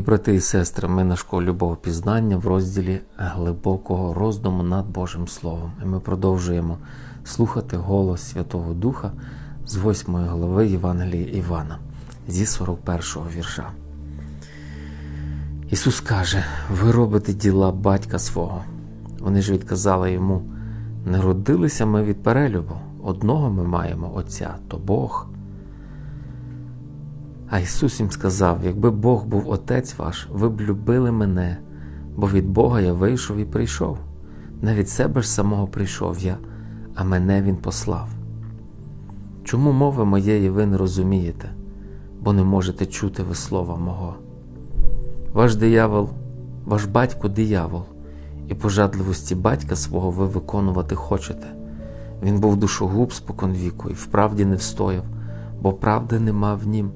Мої брати і сестри, ми на школі Богопізнання в розділі глибокого роздуму над Божим Словом. І ми продовжуємо слухати голос Святого Духа з 8 глави Євангелія Івана зі 41 вірша. Ісус каже: Ви робите діла батька свого. Вони ж відказали йому: не родилися ми від перелюбу, одного ми маємо Отця, то Бог. А Ісус їм сказав: якби Бог був Отець ваш, ви б любили мене, бо від Бога я вийшов і прийшов. Не від себе ж самого прийшов я, а мене Він послав. Чому мови моєї ви не розумієте, бо не можете чути ви слова мого? Ваш диявол, ваш батько диявол, і пожадливості батька свого ви виконувати хочете. Він був душогуб споконвіку і вправді не встояв, бо правди нема в нім.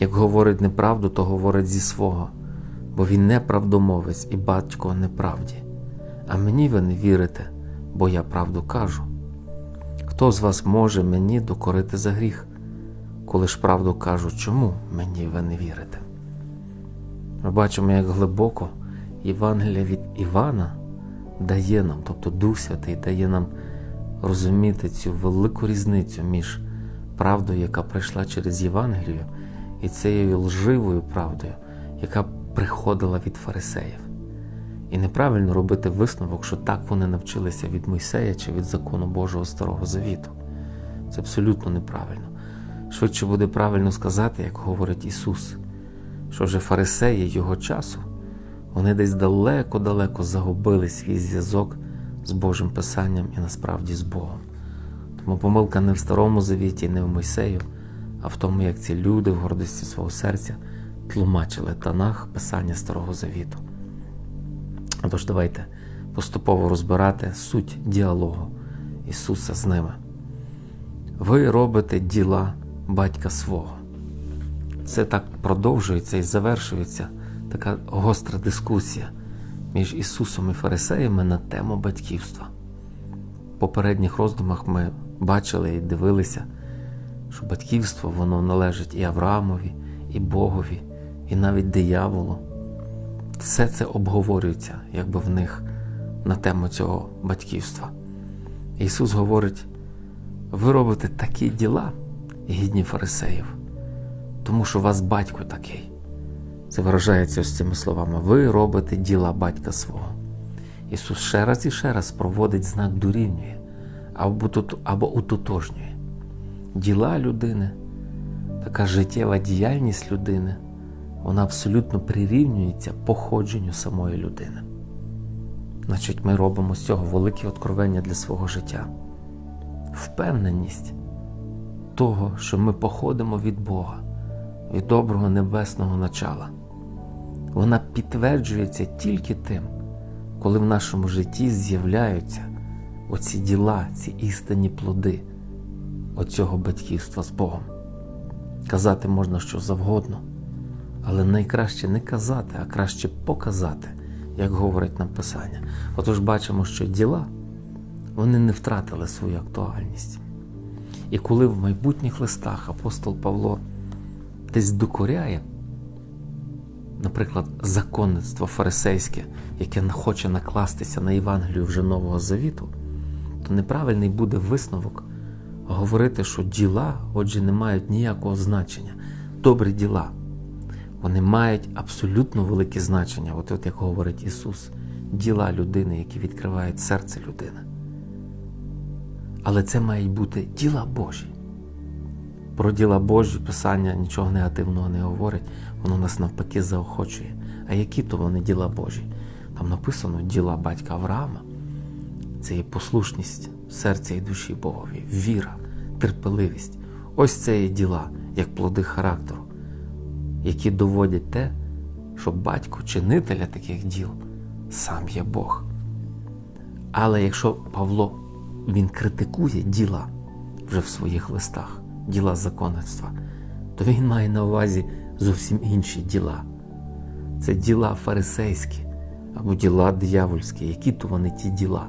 Як говорить неправду, то говорить зі свого, бо він не правдомовець і батько неправді. А мені ви не вірите, бо я правду кажу. Хто з вас може мені докорити за гріх, коли ж правду кажу, чому мені ви не вірите? Ми бачимо, як глибоко Євангелія від Івана дає нам, тобто Дух Святий дає нам розуміти цю велику різницю між правдою, яка прийшла через Євангелію, і цією лживою правдою, яка приходила від фарисеїв. І неправильно робити висновок, що так вони навчилися від Мойсея чи від закону Божого Старого Завіту. Це абсолютно неправильно. Швидше буде правильно сказати, як говорить Ісус, що вже фарисеї його часу, вони десь далеко-далеко загубили свій зв'язок з Божим Писанням і насправді з Богом. Тому помилка не в Старому Завіті, не в Мойсею, а в тому, як ці люди в гордості свого серця тлумачили Танах Писання Старого Завіту. Тож давайте поступово розбирати суть діалогу Ісуса з ними. Ви робите діла батька свого. Це так продовжується і завершується така гостра дискусія між Ісусом і Фарисеями на тему батьківства. В попередніх роздумах ми бачили і дивилися, що батьківство воно належить і Авраамові, і Богові, і навіть дияволу. Все це обговорюється, якби в них на тему цього батьківства. Ісус говорить: ви робите такі діла, гідні фарисеїв, тому що у вас батько такий. Це виражається ось цими словами: ви робите діла батька свого. Ісус ще раз і ще раз проводить знак дорівнює або, або утотожнює. Діла людини, така життєва діяльність людини вона абсолютно прирівнюється походженню самої людини. Значить, ми робимо з цього велике откровення для свого життя. Впевненість того, що ми походимо від Бога, від доброго небесного начала. Вона підтверджується тільки тим, коли в нашому житті з'являються оці діла, ці істинні плоди оцього батьківства з Богом. Казати можна що завгодно. Але найкраще не казати, а краще показати, як говорить нам Писання. Отож бачимо, що діла вони не втратили свою актуальність. І коли в майбутніх листах апостол Павло десь докоряє, наприклад, законництво фарисейське, яке хоче накластися на Євангелію вже Нового Завіту, то неправильний буде висновок говорити, що діла, отже, не мають ніякого значення. Добрі діла. Вони мають абсолютно велике значення, от, от як говорить Ісус, діла людини, які відкривають серце людини. Але це мають бути діла Божі. Про діла Божі Писання нічого негативного не говорить, воно нас навпаки заохочує. А які то вони діла Божі? Там написано діла батька Авраама. Це є послушність серця і душі Богові, віра, терпеливість. Ось це є діла, як плоди характеру які доводять те, що батько чинителя таких діл сам є Бог. Але якщо Павло він критикує діла вже в своїх листах, діла законництва, то він має на увазі зовсім інші діла. Це діла фарисейські або діла диявольські, які то вони ті діла.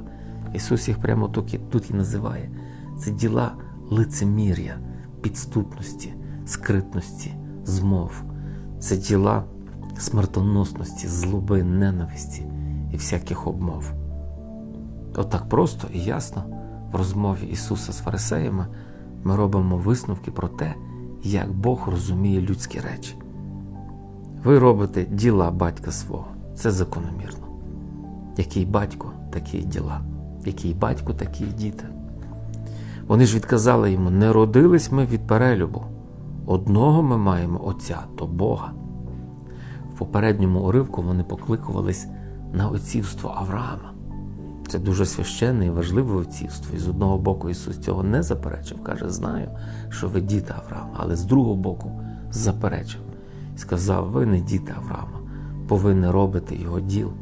Ісус їх прямо тут, і називає. Це діла лицемір'я, підступності, скритності, змов. Це діла смертоносності, злоби, ненависті і всяких обмов. Отак просто і ясно в розмові Ісуса з фарисеями ми робимо висновки про те, як Бог розуміє людські речі. Ви робите діла батька свого. Це закономірно. Який батько, такі й діла, який батько, такі й діти. Вони ж відказали йому: не родились ми від перелюбу. Одного ми маємо Отця, то Бога. В попередньому уривку вони покликувались на отцівство Авраама. Це дуже священне і важливе отцівство. І з одного боку Ісус цього не заперечив, каже, знаю, що ви діти Авраама, але з другого боку заперечив сказав: ви не діти Авраама, повинні робити його діл.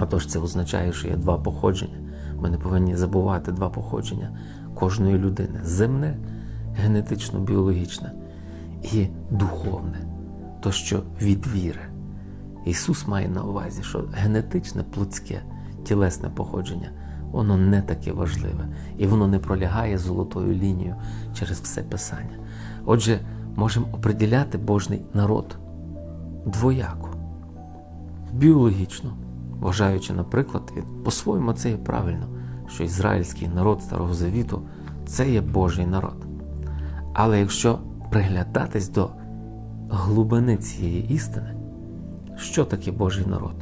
Отож, це означає, що є два походження. Ми не повинні забувати два походження кожної людини: земне, генетично біологічне і духовне, то що від віри. Ісус має на увазі, що генетичне, плотське, тілесне походження, воно не таке важливе і воно не пролягає золотою лінією через все Писання. Отже, можемо оприділяти Божий народ двояко, біологічно, вважаючи, наприклад, і по-своєму це є правильно, що ізраїльський народ Старого Завіту це є Божий народ. Але якщо приглядатись до глибини цієї істини, що таке Божий народ,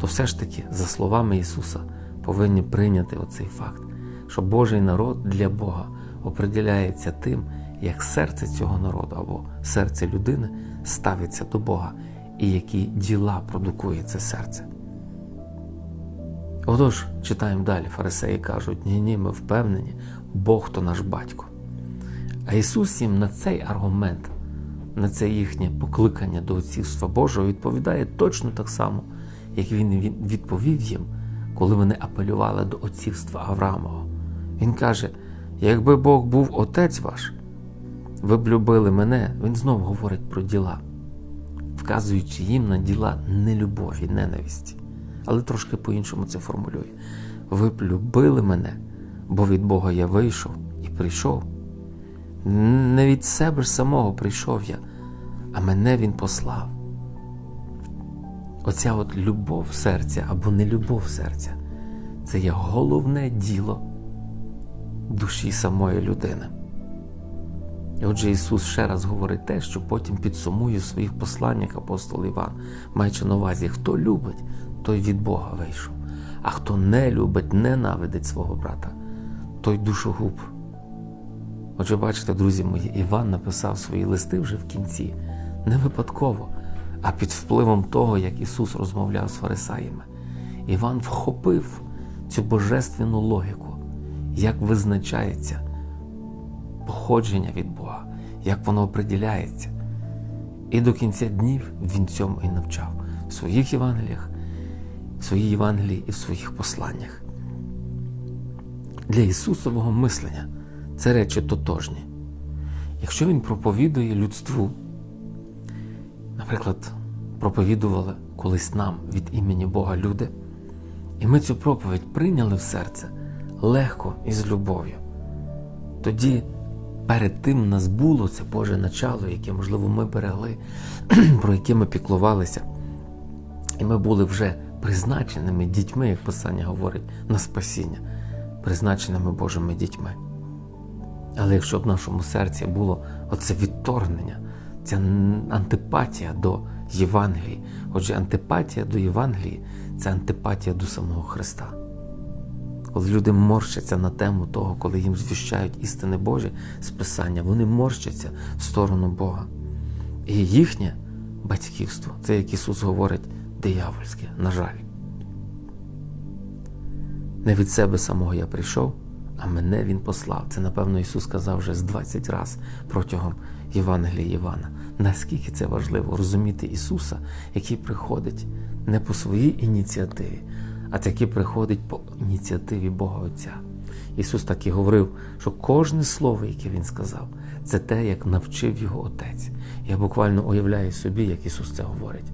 то все ж таки, за словами Ісуса, повинні прийняти оцей факт, що Божий народ для Бога определяється тим, як серце цього народу або серце людини ставиться до Бога і які діла продукує це серце. Отож, читаємо далі. Фарисеї кажуть, ні, ні, ми впевнені, Бог то наш батько. А Ісус їм на цей аргумент, на це їхнє покликання до отцівства Божого відповідає точно так само, як Він відповів їм, коли вони апелювали до отцівства Авраамова. Він каже: якби Бог був отець ваш, ви б любили мене, він знову говорить про діла, вказуючи їм на діла нелюбові, ненависті. Але трошки по-іншому це формулює. Ви б любили мене, бо від Бога я вийшов і прийшов. Не від себе ж самого прийшов я, а мене Він послав. Оця от любов серця або нелюбов серця це є головне діло душі самої людини. І отже, Ісус ще раз говорить те, що потім підсумує в своїх посланнях апостол Іван, маючи на увазі, хто любить, той від Бога вийшов, а хто не любить, ненавидить свого брата, той душогуб. Отже, бачите, друзі мої, Іван написав свої листи вже в кінці, не випадково, а під впливом того, як Ісус розмовляв з фарисаями. Іван вхопив цю божественну логіку, як визначається походження від Бога, як воно оприділяється. І до кінця днів він цьому і навчав в своїх Євангеліях, в своїй Євангелії і в своїх посланнях. Для Ісусового мислення це речі тотожні. Якщо Він проповідує людству, наприклад, проповідували колись нам від імені Бога люди, і ми цю проповідь прийняли в серце легко і з любов'ю, тоді перед тим нас було це Боже начало, яке, можливо, ми берегли, про яке ми піклувалися. І ми були вже призначеними дітьми, як Писання говорить, на спасіння, призначеними Божими дітьми. Але якщо в нашому серці було оце відторгнення, ця антипатія до Євангелії, отже, антипатія до Євангелії це антипатія до самого Христа. Коли люди морщаться на тему того, коли їм звіщають істини Божі з Писання, вони морщаться в сторону Бога. І їхнє батьківство, це як Ісус говорить, диявольське, на жаль. Не від себе самого я прийшов, а мене Він послав. Це, напевно, Ісус сказав вже з 20 разів протягом Євангелія Івана. Наскільки це важливо розуміти Ісуса, який приходить не по своїй ініціативі, а який приходить по ініціативі Бога Отця. Ісус так і говорив, що кожне слово, яке Він сказав, це те, як навчив його Отець. Я буквально уявляю собі, як Ісус це говорить,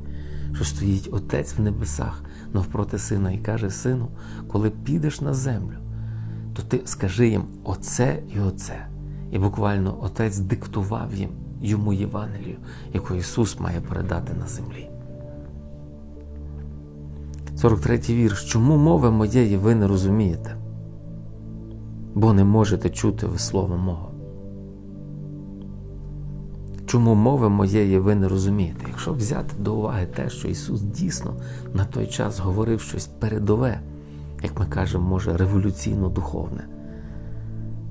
що стоїть Отець в небесах навпроти сина і каже: Сину, коли підеш на землю, то ти скажи їм оце і оце. І буквально Отець диктував їм йому Євангелію, яку Ісус має передати на землі. 43 вірш. Чому мови моєї ви не розумієте? Бо не можете чути ви слово мого. Чому мови моєї ви не розумієте? Якщо взяти до уваги те, що Ісус дійсно на той час говорив щось передове, як ми кажемо, може, революційно духовне,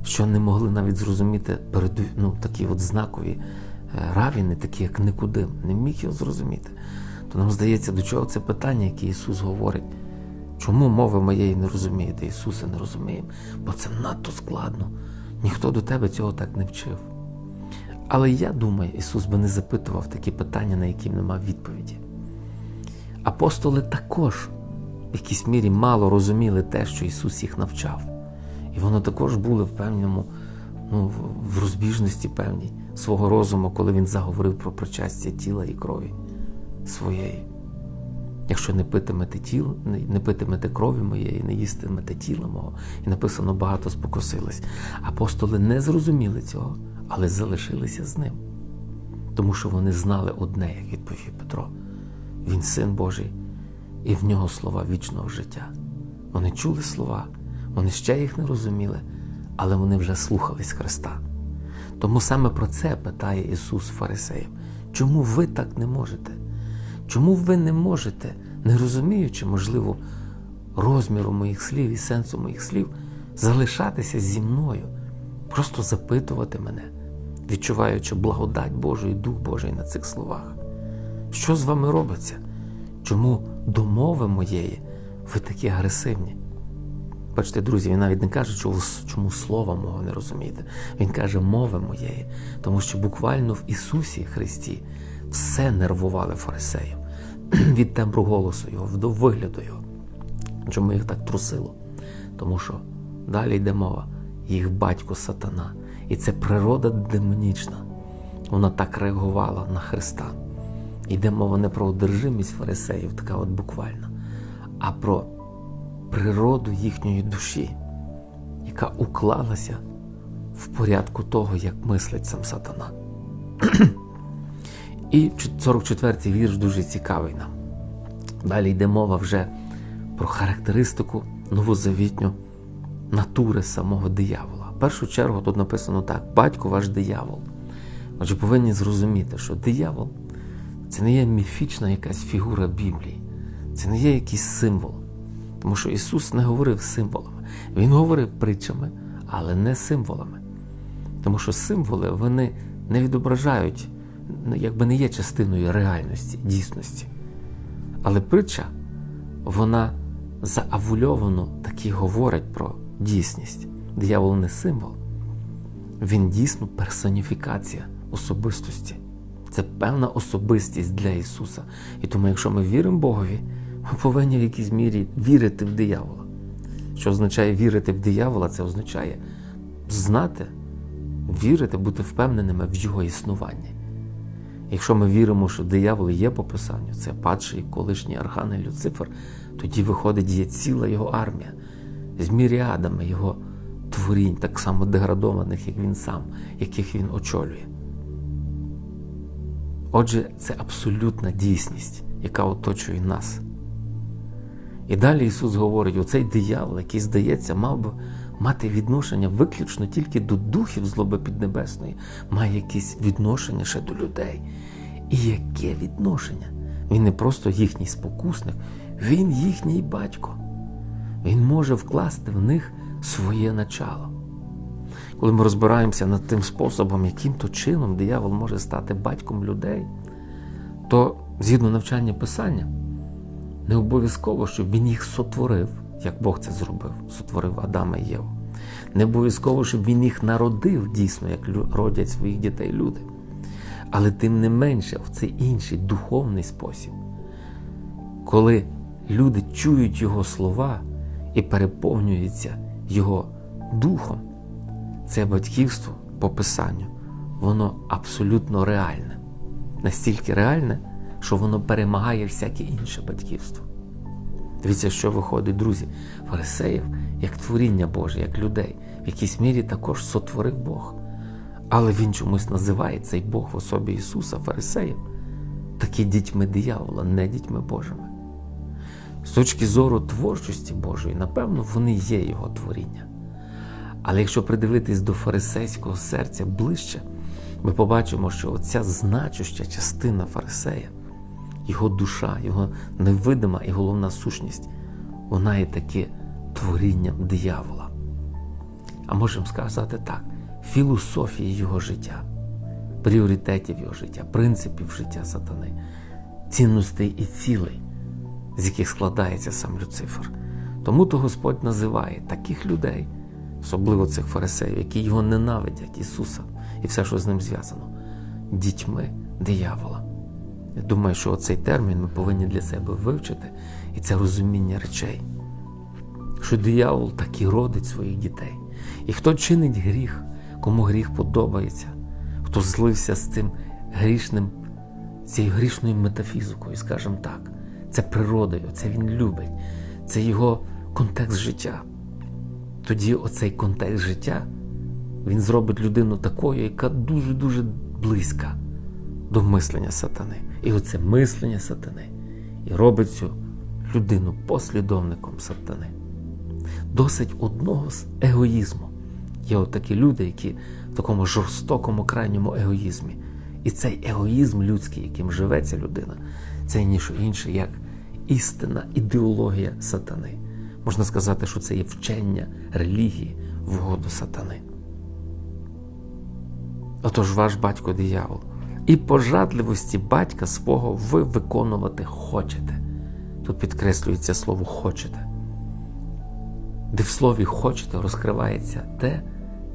що не могли навіть зрозуміти ну, такі от знакові равіни, такі як Никудим, не міг його зрозуміти. То нам здається, до чого це питання, яке Ісус говорить. Чому мови моєї не розумієте? Ісусе не розуміємо, бо це надто складно. Ніхто до тебе цього так не вчив. Але я думаю, Ісус би не запитував такі питання, на які нема відповіді. Апостоли також в якійсь мірі мало розуміли те, що Ісус їх навчав. І вони також були в певному, ну, в розбіжності певній свого розуму, коли Він заговорив про причастя тіла і крові своєї. Якщо не питимете тіло, не питимете крові моєї, не їстимете тіла мого, і написано багато спокусились. Апостоли не зрозуміли цього, але залишилися з ним. Тому що вони знали одне, як відповів Петро. Він син Божий, і в нього слова вічного життя. Вони чули слова, вони ще їх не розуміли, але вони вже слухались Христа. Тому саме про це питає Ісус Фарисеїв. Чому ви так не можете? Чому ви не можете, не розуміючи, можливо, розміру моїх слів і сенсу моїх слів, залишатися зі мною, просто запитувати мене, відчуваючи благодать Божу і Дух Божий на цих словах? Що з вами робиться? Чому до мови моєї ви такі агресивні? Бачите, друзі, він навіть не каже, чому слова мого не розумієте. Він каже мови моєї, тому що буквально в Ісусі Христі все нервували фарисеїв від тембру голосу його, до вигляду його. Чому їх так трусило? Тому що далі йде мова, їх батько сатана. І це природа демонічна. Вона так реагувала на Христа. Йде мова не про одержимість фарисеїв, така от буквально, а про природу їхньої душі, яка уклалася в порядку того, як мислить сам сатана. І 44-й вірш дуже цікавий нам. Далі йде мова вже про характеристику новозавітню натури самого диявола. В першу чергу тут написано так: батько ваш диявол. Отже, повинні зрозуміти, що диявол це не є міфічна якась фігура Біблії, це не є якийсь символ. Тому що Ісус не говорив символами. Він говорив притчами, але не символами. Тому що символи вони не відображають, якби не є частиною реальності, дійсності. Але притча, вона заавульовано таки говорить про дійсність. Диявол не символ, він дійсно персоніфікація особистості. Це певна особистість для Ісуса. І тому, якщо ми віримо Богові, ми повинні в якійсь мірі вірити в диявола. Що означає вірити в диявола, це означає знати, вірити, бути впевненими в його існуванні. Якщо ми віримо, що диявол є по писанню, це падший колишній архангел Люцифер, тоді виходить є ціла його армія з міріадами його творінь, так само деградованих, як він сам, яких він очолює. Отже, це абсолютна дійсність, яка оточує нас. І далі Ісус говорить: оцей диявол, який, здається, мав би мати відношення виключно тільки до духів злоби піднебесної, має якесь відношення ще до людей. І яке відношення? Він не просто їхній спокусник, він їхній батько. Він може вкласти в них своє начало. Коли ми розбираємося над тим способом, яким то чином диявол може стати батьком людей, то згідно навчання Писання, не обов'язково, щоб він їх сотворив, як Бог це зробив, сотворив Адама і Єву. Не обов'язково, щоб він їх народив дійсно, як родять своїх дітей люди. Але тим не менше, в цей інший духовний спосіб, коли люди чують Його слова і переповнюються Його духом, це батьківство по Писанню, воно абсолютно реальне. Настільки реальне, що воно перемагає всяке інше батьківство. Дивіться, що виходить, друзі, фарисеїв, як творіння Боже, як людей, в якійсь мірі також сотворив Бог. Але він чомусь називає цей Бог в особі Ісуса Фарисеєм такі дітьми диявола, не дітьми Божими. З точки зору творчості Божої, напевно, вони є Його творіння. Але якщо придивитись до фарисейського серця ближче, ми побачимо, що оця значуща частина фарисея, його душа, його невидима і головна сущність, вона є таке творінням диявола. А можемо сказати так: філософії його життя, пріоритетів його життя, принципів життя сатани, цінностей і цілей, з яких складається сам Люцифер. Тому то Господь називає таких людей, особливо цих фарисеїв, які його ненавидять, Ісуса і все, що з ним зв'язано, дітьми диявола. Я думаю, що цей термін ми повинні для себе вивчити, і це розуміння речей, що диявол так і родить своїх дітей. І хто чинить гріх, кому гріх подобається, хто злився з цим грішним, цією грішною метафізикою, скажімо так, це природою, це він любить, це його контекст життя. Тоді оцей контекст життя він зробить людину такою, яка дуже-дуже близька до мислення сатани. І оце мислення сатани і робить цю людину послідовником сатани. Досить одного з егоїзму. Є от такі люди, які в такому жорстокому крайньому егоїзмі. І цей егоїзм людський, яким живе ця людина, це ніщо інше, як істинна ідеологія сатани. Можна сказати, що це є вчення релігії в угоду сатани. Отож ваш батько диявол. І пожадливості батька свого ви виконувати хочете. Тут підкреслюється слово хочете. Де в слові хочете розкривається те,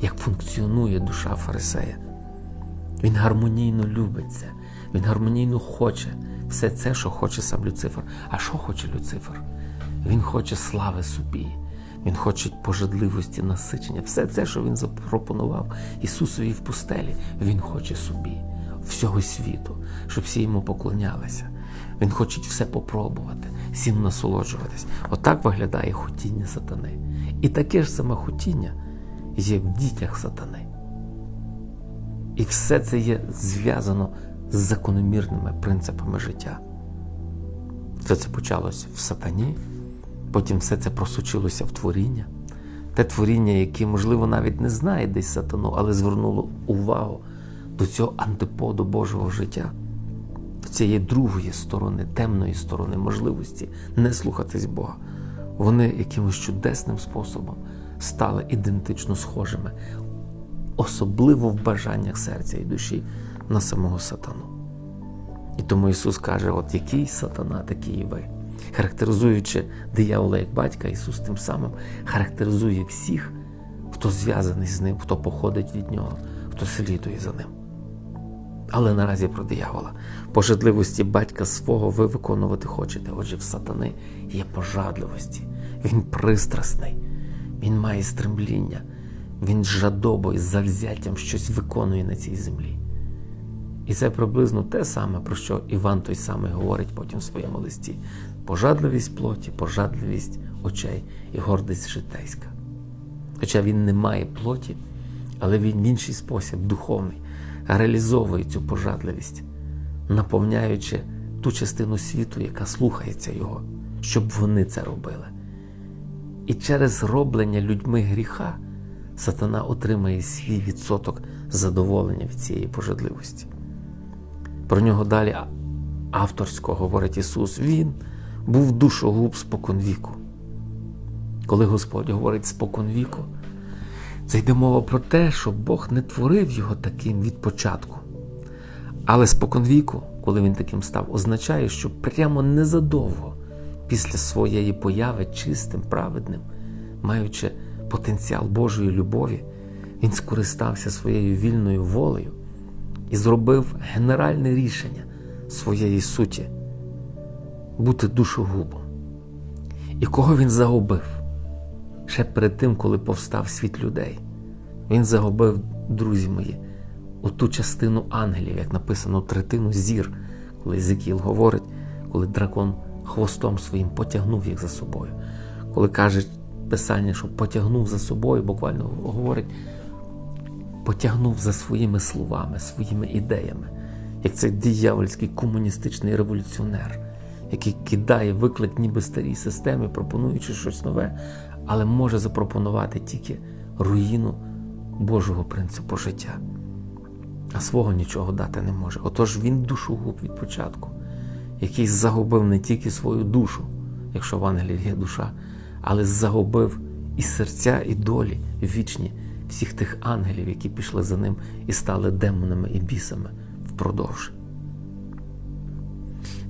як функціонує душа Фарисея. Він гармонійно любиться, він гармонійно хоче все це, що хоче сам Люцифер. А що хоче Люцифер? Він хоче слави собі, він хоче пожадливості, насичення. Все це, що він запропонував Ісусові в пустелі, Він хоче собі, всього світу, щоб всі йому поклонялися. Він хоче все попробувати, всім насолоджуватись. Отак виглядає хотіння сатани. І таке ж саме хотіння є в дітях сатани. І все це є зв'язано з закономірними принципами життя. Все це почалось в сатані, потім все це просочилося в творіння. Те творіння, яке, можливо, навіть не знає десь сатану, але звернуло увагу до цього антиподу Божого життя, до цієї другої сторони, темної сторони можливості не слухатись Бога. Вони якимось чудесним способом стали ідентично схожими, особливо в бажаннях серця і душі на самого сатану. І тому Ісус каже: от який сатана, такий і ви. Характеризуючи диявола як батька, Ісус тим самим характеризує всіх, хто зв'язаний з ним, хто походить від нього, хто слідує за ним. Але наразі про диявола. Пожадливості батька свого ви виконувати хочете. Отже, в сатани є пожадливості. Він пристрасний, він має стремління, він жадобою, завзяттям щось виконує на цій землі. І це приблизно те саме, про що Іван той самий говорить потім в своєму листі: пожадливість плоті, пожадливість очей і гордість житейська. Хоча він не має плоті, але він в інший спосіб, духовний, реалізовує цю пожадливість, наповняючи ту частину світу, яка слухається його, щоб вони це робили. І через роблення людьми гріха сатана отримає свій відсоток задоволення від цієї пожадливості. Про нього далі авторсько говорить Ісус. Він був душогуб споконвіку. Коли Господь говорить споконвіку, це йде мова про те, що Бог не творив його таким від початку. Але споконвіку, коли він таким став, означає, що прямо незадовго після своєї появи чистим, праведним, маючи потенціал Божої любові, він скористався своєю вільною волею і зробив генеральне рішення своєї суті бути душогубом. І кого він загубив? Ще перед тим, коли повстав світ людей. Він загубив, друзі мої, у ту частину ангелів, як написано, третину зір, коли Езекіл говорить, коли дракон хвостом своїм потягнув їх за собою. Коли каже Писання, що потягнув за собою, буквально говорить, потягнув за своїми словами, своїми ідеями, як цей диявольський комуністичний революціонер, який кидає виклик ніби старій системі, пропонуючи щось нове, але може запропонувати тільки руїну Божого принципу життя, а свого нічого дати не може. Отож він душогуб від початку, який загубив не тільки свою душу, якщо в ангелів є душа, але загубив і серця, і долі вічні всіх тих ангелів, які пішли за ним і стали демонами і бісами впродовж.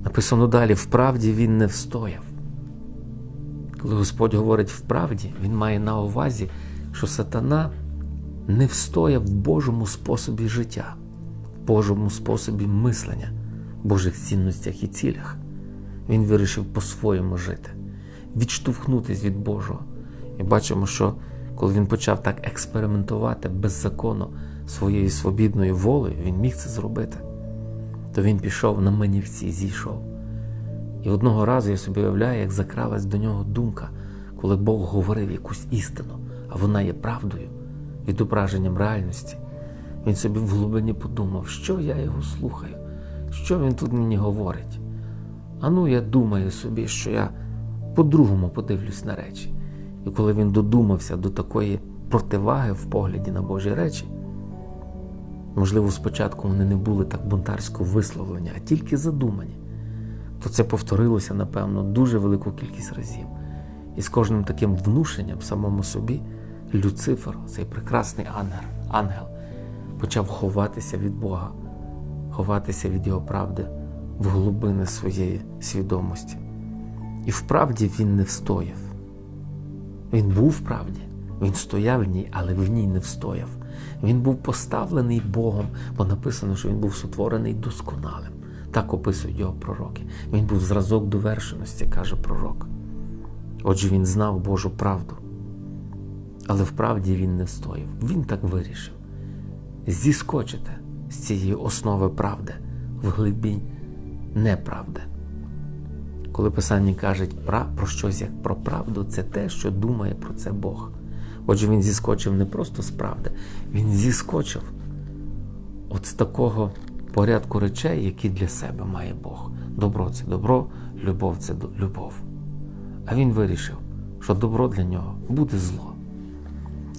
Написано далі: вправді він не встояв. Коли Господь говорить вправді, Він має на увазі, що сатана не встояв в Божому способі життя, в Божому способі мислення, в Божих цінностях і цілях. Він вирішив по-своєму жити, відштовхнутись від Божого. І бачимо, що коли він почав так експериментувати беззаконно своєю свобідною волею, він міг це зробити, то він пішов на манівці, зійшов. І одного разу я собі уявляю, як закралась до нього думка, коли Бог говорив якусь істину, а вона є правдою, відображенням реальності. Він собі в глибині подумав, що я його слухаю, що він тут мені говорить. А ну, я думаю собі, що я по-другому подивлюсь на речі. І коли він додумався до такої противаги в погляді на Божі речі, можливо, спочатку вони не були так бунтарсько висловлені, а тільки задумані, то це повторилося, напевно, дуже велику кількість разів. І з кожним таким внушенням самому собі Люцифер, цей прекрасний ангел, ангел, почав ховатися від Бога, ховатися від Його правди в глибини своєї свідомості. І вправді він не встояв. Він був в правді, він стояв в ній, але в ній не встояв. Він був поставлений Богом, бо написано, що він був сотворений досконалим. Так описують його пророки. Він був зразок довершеності, каже пророк. Отже, він знав Божу правду. Але вправді він не стояв. Він так вирішив. Зіскочити з цієї основи правди в глибінь неправди. Коли Писання кажуть про щось як про правду, це те, що думає про це Бог. Отже, він зіскочив не просто з правди, він зіскочив от з такого порядку речей, які для себе має Бог. Добро це добро, любов це любов. А він вирішив, що добро для нього буде зло.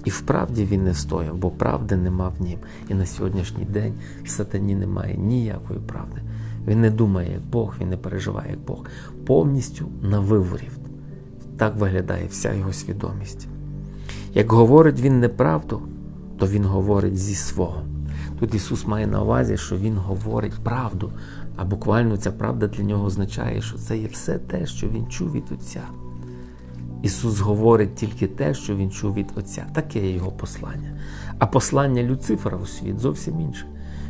І вправді він не стояв, бо правди нема в нім. І на сьогоднішній день в сатані немає ніякої правди. Він не думає, як Бог, він не переживає, як Бог. Повністю на виворів. Так виглядає вся його свідомість. Як говорить він неправду, то він говорить зі свого. Тут Ісус має на увазі, що Він говорить правду, а буквально ця правда для нього означає, що це є все те, що Він чув від Отця. Ісус говорить тільки те, що Він чув від Отця. Таке є Його послання. А послання Люцифера у світ зовсім інше.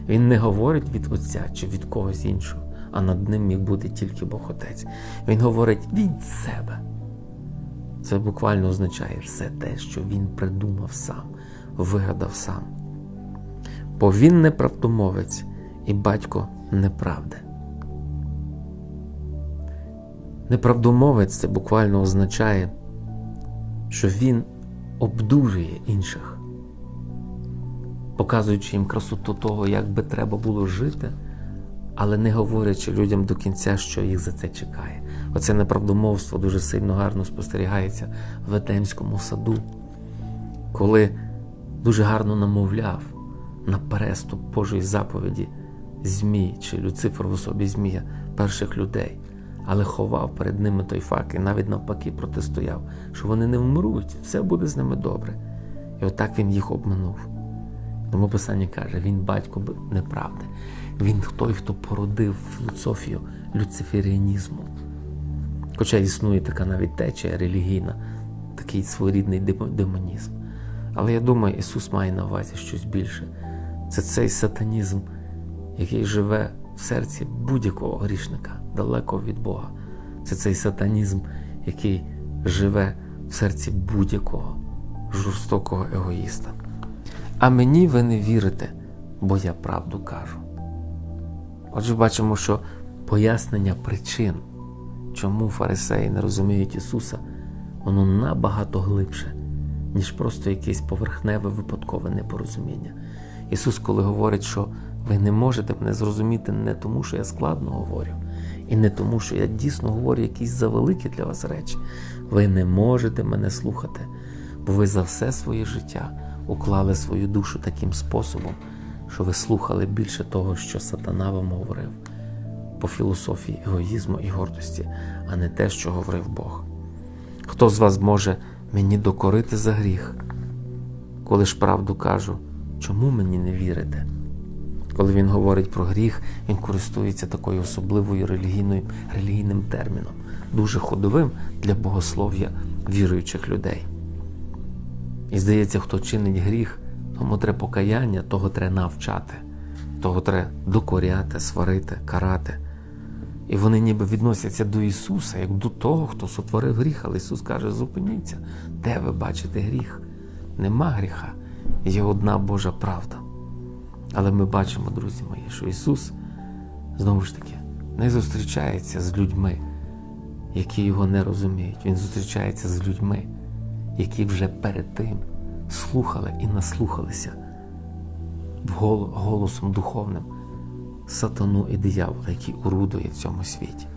Він не говорить від Отця чи від когось іншого, а над ним міг бути тільки Бог Отець. Він говорить від себе. Це буквально означає все те, що він придумав сам, вигадав сам. Бо він неправдомовець і батько неправди. Неправдомовець це буквально означає, що він обдурює інших, показуючи їм красоту того, як би треба було жити, але не говорячи людям до кінця, що їх за це чекає. Оце неправдомовство дуже сильно гарно спостерігається в Едемському саду, коли дуже гарно намовляв на переступ Божої заповіді Змій чи Люцифер в особі Змія перших людей, але ховав перед ними той факт і навіть навпаки протистояв, що вони не вмруть, все буде з ними добре. І отак він їх обманув. Тому Писання каже, він батько неправди. Він той, хто породив філософію люциферіанізму. Хоча існує така навіть течія релігійна, такий своєрідний демонізм. Але я думаю, Ісус має на увазі щось більше. Це цей сатанізм, який живе в серці будь-якого грішника, далеко від Бога. Це цей сатанізм, який живе в серці будь-якого жорстокого егоїста. А мені ви не вірите, бо я правду кажу. Отже, бачимо, що пояснення причин, чому фарисеї не розуміють Ісуса, воно набагато глибше, ніж просто якесь поверхневе випадкове непорозуміння. Ісус, коли говорить, що ви не можете мене зрозуміти не тому, що я складно говорю, і не тому, що я дійсно говорю якісь завеликі для вас речі. Ви не можете мене слухати, бо ви за все своє життя уклали свою душу таким способом, що ви слухали більше того, що сатана вам говорив по філософії егоїзму і гордості, а не те, що говорив Бог. Хто з вас може мені докорити за гріх? Коли ж правду кажу, чому мені не вірите? Коли він говорить про гріх, він користується такою особливою релігійною, релігійним терміном, дуже ходовим для богослов'я віруючих людей. І здається, хто чинить гріх, тому треба покаяння, того треба навчати, того треба докоряти, сварити, карати. І вони ніби відносяться до Ісуса, як до того, хто сотворив гріх. Але Ісус каже: зупиніться, де ви бачите гріх? Нема гріха, є одна Божа правда. Але ми бачимо, друзі мої, що Ісус знову ж таки не зустрічається з людьми, які його не розуміють. Він зустрічається з людьми, які вже перед тим слухали і наслухалися голосом духовним сатану і диявола, який орудує в цьому світі.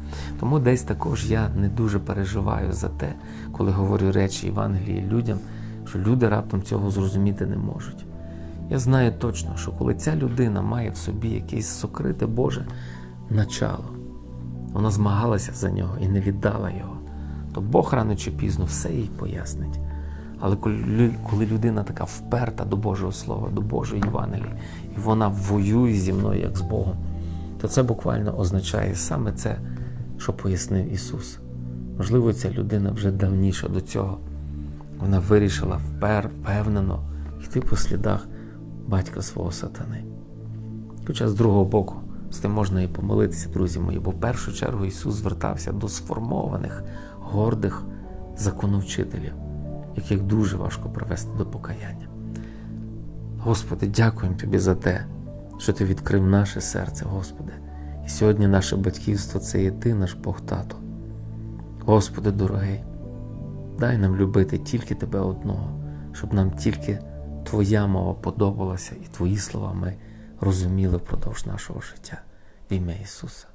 Тому десь також я не дуже переживаю за те, коли говорю речі Євангелії людям, що люди раптом цього зрозуміти не можуть. Я знаю точно, що коли ця людина має в собі якесь сокрите Боже начало, вона змагалася за нього і не віддала його, то Бог рано чи пізно все їй пояснить. Але коли людина така вперта до Божого Слова, до Божої Євангелії, і вона воює зі мною як з Богом, то це буквально означає саме це, що пояснив Ісус. Можливо, ця людина вже давніше до цього. Вона вирішила впер, впевнено йти по слідах батька свого сатани. Хоча з другого боку, з тим можна і помилитися, друзі мої, бо в першу чергу Ісус звертався до сформованих, гордих законовчителів, яких дуже важко привести до покаяння. Господи, дякуємо Тобі за те, що Ти відкрив наше серце, Господи. І сьогодні наше батьківство це є Ти, наш Бог Тато. Господи, дорогий, дай нам любити тільки Тебе одного, щоб нам тільки Твоя мова подобалася і Твої слова ми розуміли впродовж нашого життя. В ім'я Ісуса.